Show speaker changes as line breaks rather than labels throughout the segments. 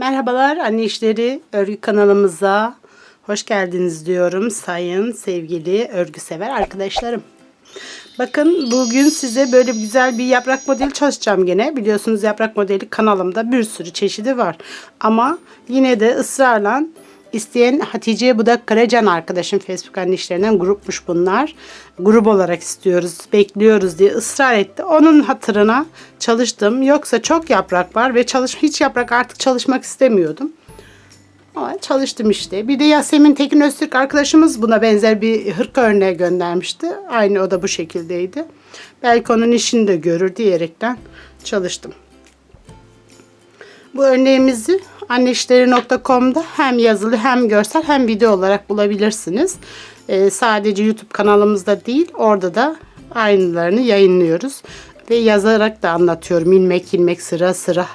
Merhabalar anne işleri örgü kanalımıza hoş geldiniz diyorum sayın sevgili örgü sever arkadaşlarım. Bakın bugün size böyle güzel bir yaprak modeli çalışacağım gene. Biliyorsunuz yaprak modeli kanalımda bir sürü çeşidi var. Ama yine de ısrarla isteyen Hatice Budak Karacan arkadaşım Facebook anne işlerinden grupmuş bunlar. Grup olarak istiyoruz, bekliyoruz diye ısrar etti. Onun hatırına çalıştım. Yoksa çok yaprak var ve çalış hiç yaprak artık çalışmak istemiyordum. Ama çalıştım işte. Bir de Yasemin Tekin Öztürk arkadaşımız buna benzer bir hırka örneği göndermişti. Aynı o da bu şekildeydi. Belki onun işini de görür diyerekten çalıştım. Bu örneğimizi anneişleri.com'da hem yazılı hem görsel hem video olarak bulabilirsiniz. Ee, sadece YouTube kanalımızda değil orada da aynılarını yayınlıyoruz. Ve yazarak da anlatıyorum. ilmek ilmek sıra sıra.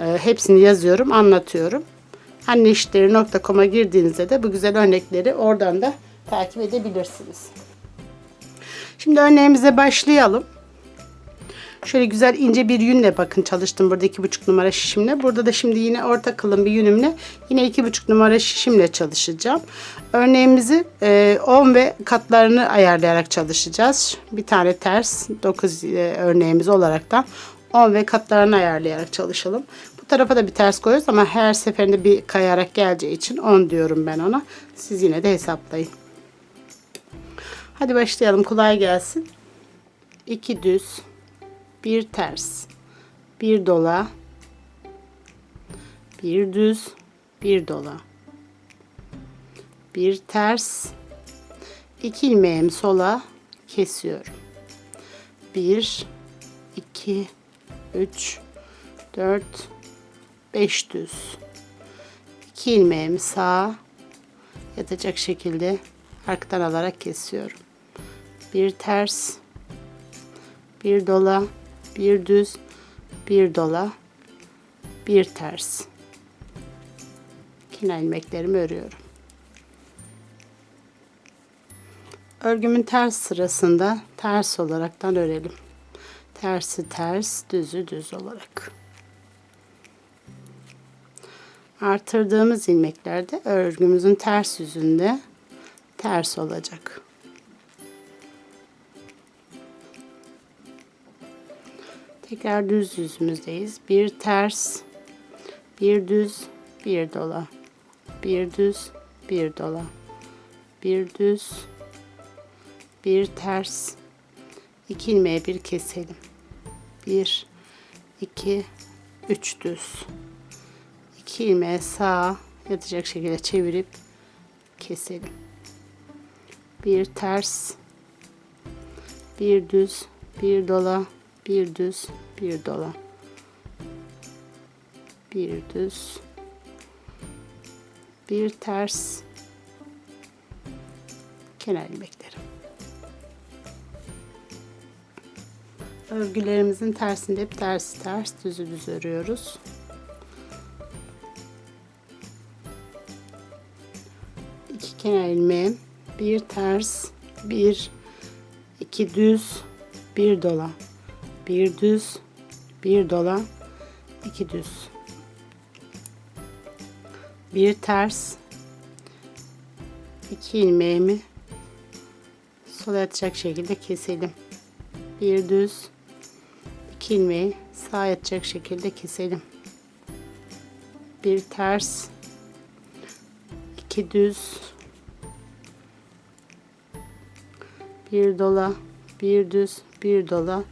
Ee, hepsini yazıyorum anlatıyorum. Anneişleri.com'a girdiğinizde de bu güzel örnekleri oradan da takip edebilirsiniz. Şimdi örneğimize başlayalım. Şöyle güzel ince bir yünle bakın çalıştım burada iki buçuk numara şişimle. Burada da şimdi yine orta kalın bir yünümle yine iki buçuk numara şişimle çalışacağım. Örneğimizi 10 ve katlarını ayarlayarak çalışacağız. Bir tane ters 9 örneğimiz olaraktan 10 ve katlarını ayarlayarak çalışalım. Bu tarafa da bir ters koyuyoruz ama her seferinde bir kayarak geleceği için 10 diyorum ben ona. Siz yine de hesaplayın. Hadi başlayalım. Kolay gelsin. 2 düz, bir ters, bir dola, bir düz, bir dola, bir ters, iki ilmeğimi sola kesiyorum. Bir, iki, üç, dört, beş düz. İki ilmeğimi sağa yatacak şekilde arkadan alarak kesiyorum. Bir ters, bir dola, bir düz, bir dola, bir ters. Kenar ilmeklerimi örüyorum. Örgümün ters sırasında ters olaraktan örelim. Tersi ters, düzü düz olarak. Artırdığımız ilmeklerde örgümüzün ters yüzünde ters olacak. Tekrar düz yüzümüzdeyiz. Bir ters, bir düz, bir dola. Bir düz, bir dola. Bir düz, bir ters. İki ilmeğe bir keselim. Bir, iki, üç düz. İki ilmeğe sağa yatacak şekilde çevirip keselim. Bir ters, bir düz, bir dola, bir düz, bir dola. Bir düz, bir ters, kenar ilmekleri. Örgülerimizin tersinde hep ters ters düzü düz örüyoruz. İki kenar ilmeğim, bir ters, bir, iki düz, bir dola bir düz, bir dola, iki düz. Bir ters, iki ilmeğimi sola yatacak şekilde keselim. Bir düz, iki ilmeği sağa yatacak şekilde keselim. Bir ters, iki düz, bir dola, bir düz, bir dola,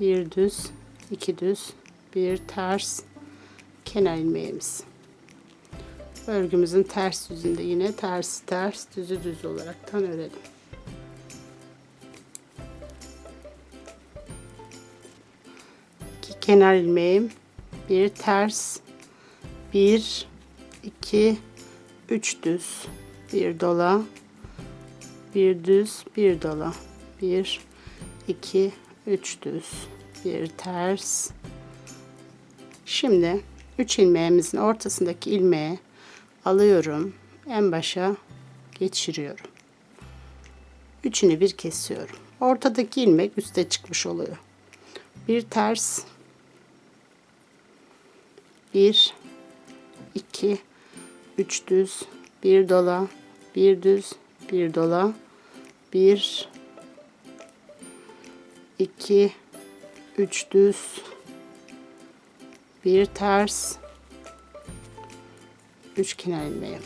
bir düz, iki düz, bir ters, kenar ilmeğimiz. Örgümüzün ters yüzünde yine ters ters, düzü düz olaraktan örelim. İki kenar ilmeğim, bir ters, bir, iki, üç düz, bir dola, bir düz, bir dola, bir, iki, 3 düz, bir ters. Şimdi 3 ilmeğimizin ortasındaki ilmeği alıyorum. En başa geçiriyorum. Üçünü bir kesiyorum. Ortadaki ilmek üste çıkmış oluyor. Bir ters. Bir, 2 3 düz, bir dola, bir düz, bir dola, bir, iki, üç düz, bir ters, üç kenar ilmeği.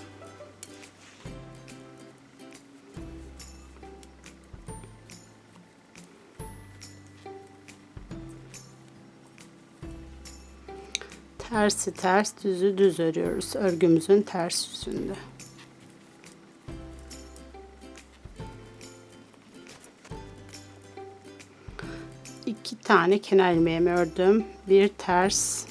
Tersi ters, düzü düz örüyoruz. Örgümüzün ters yüzünde. Tane kenar ilmeğimi ördüm. Bir ters.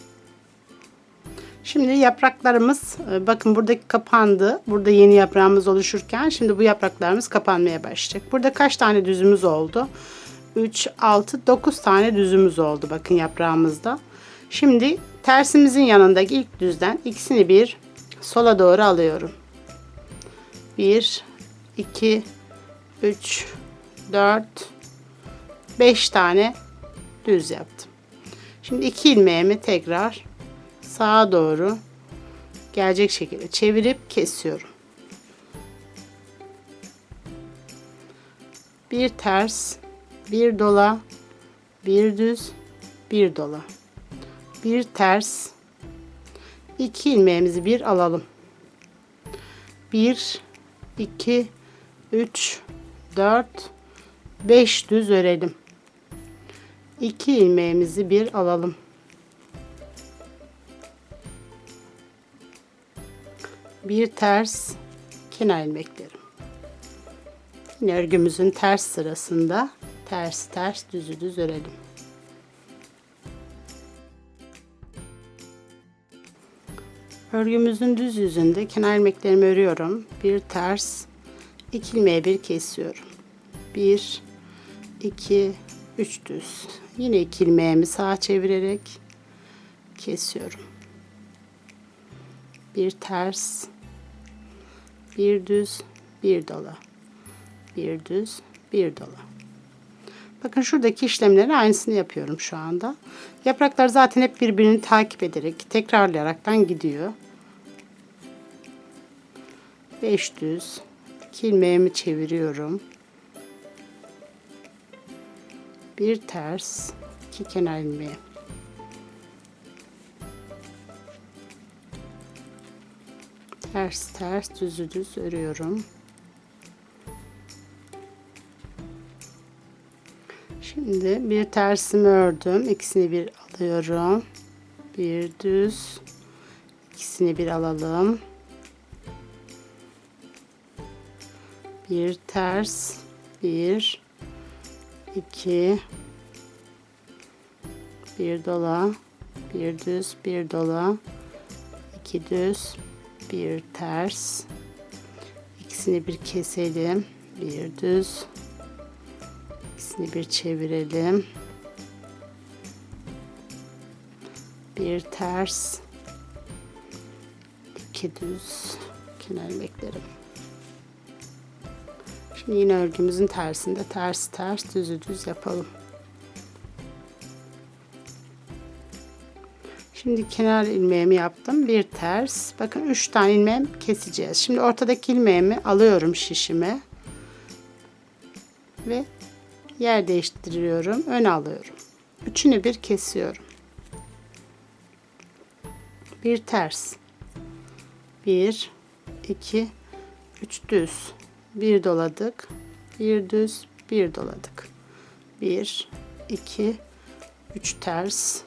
Şimdi yapraklarımız e, bakın buradaki kapandı. Burada yeni yaprağımız oluşurken şimdi bu yapraklarımız kapanmaya başlayacak. Burada kaç tane düzümüz oldu? 3, 6, 9 tane düzümüz oldu bakın yaprağımızda. Şimdi tersimizin yanındaki ilk düzden ikisini bir sola doğru alıyorum. 1 2 3 4 5 tane düz yaptım. Şimdi iki ilmeğimi tekrar sağa doğru gelecek şekilde çevirip kesiyorum. Bir ters, bir dola, bir düz, bir dola bir ters iki ilmeğimizi bir alalım 1 2 3 4 5 düz örelim 2 ilmeğimizi bir alalım bir ters kenar ilmeklerim Yine örgümüzün ters sırasında ters ters düzü düz örelim Örgümüzün düz yüzünde kenar ilmeklerimi örüyorum. Bir ters, iki ilmeğe bir kesiyorum. Bir, iki, üç düz. Yine iki ilmeğimi sağa çevirerek kesiyorum. Bir ters, bir düz, bir dola. Bir düz, bir dola. Bakın şuradaki işlemlerin aynısını yapıyorum şu anda. Yapraklar zaten hep birbirini takip ederek, tekrarlayaraktan gidiyor. 5 düz 2 ilmeğimi çeviriyorum. Bir ters, iki kenar ilmeği. Ters ters düzü düz örüyorum. Şimdi bir tersimi ördüm. İkisini bir alıyorum. Bir düz. ikisini bir alalım. bir ters bir iki. Bir dola. Bir düz bir dola. İki düz bir ters. İkisini bir keselim. Bir düz. İkisini bir çevirelim. Bir ters. İki düz. Kenar ilmeklerim Şimdi yine örgümüzün tersinde ters ters düzü düz yapalım. Şimdi kenar ilmeğimi yaptım. Bir ters. Bakın 3 tane ilmeğim keseceğiz. Şimdi ortadaki ilmeğimi alıyorum şişime. Ve yer değiştiriyorum. Ön alıyorum. Üçünü bir kesiyorum. Bir ters. Bir, iki, üç düz bir doladık. Bir düz bir doladık. Bir iki üç ters.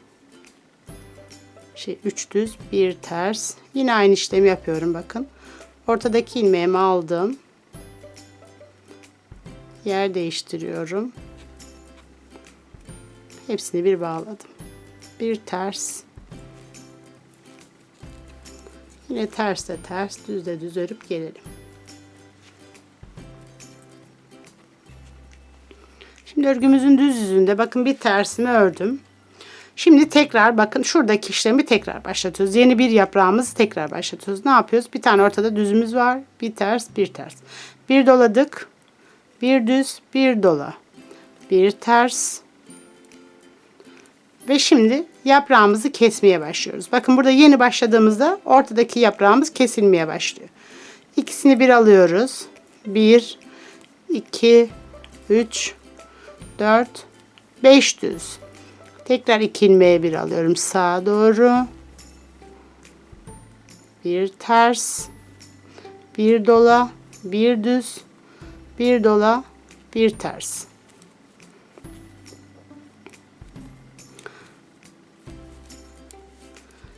Şey üç düz bir ters. Yine aynı işlemi yapıyorum bakın. Ortadaki ilmeğimi aldım. Yer değiştiriyorum. Hepsini bir bağladım. Bir ters. Yine ters de ters düz de düz örüp gelelim Örgümüzün düz yüzünde bakın bir tersimi ördüm. Şimdi tekrar bakın şuradaki işlemi tekrar başlatıyoruz. Yeni bir yaprağımızı tekrar başlatıyoruz. Ne yapıyoruz? Bir tane ortada düzümüz var. Bir ters, bir ters. Bir doladık. Bir düz, bir dola. Bir ters. Ve şimdi yaprağımızı kesmeye başlıyoruz. Bakın burada yeni başladığımızda ortadaki yaprağımız kesilmeye başlıyor. İkisini bir alıyoruz. 1, 2, 3, 4, 5 düz. Tekrar iki ilmeğe bir alıyorum sağa doğru. Bir ters. Bir dola, bir düz, bir dola, bir ters.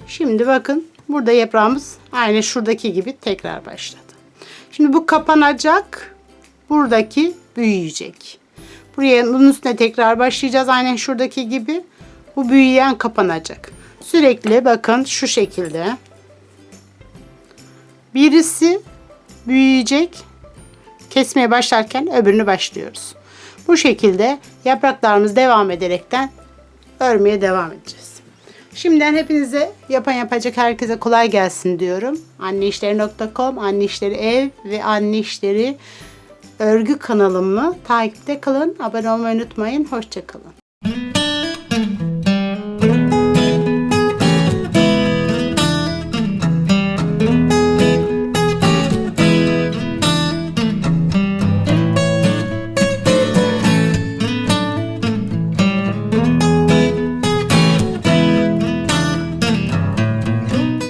Şimdi bakın burada yaprağımız aynı şuradaki gibi tekrar başladı. Şimdi bu kapanacak. Buradaki büyüyecek. Buraya bunun üstüne tekrar başlayacağız aynen şuradaki gibi. Bu büyüyen kapanacak. Sürekli bakın şu şekilde. Birisi büyüyecek. Kesmeye başlarken öbürünü başlıyoruz. Bu şekilde yapraklarımız devam ederekten örmeye devam edeceğiz. Şimdiden hepinize yapan yapacak herkese kolay gelsin diyorum. Anneişleri.com, Anne İşleri Ev ve Anne İşleri Örgü kanalımı takipte kalın. Abone olmayı unutmayın. Hoşçakalın.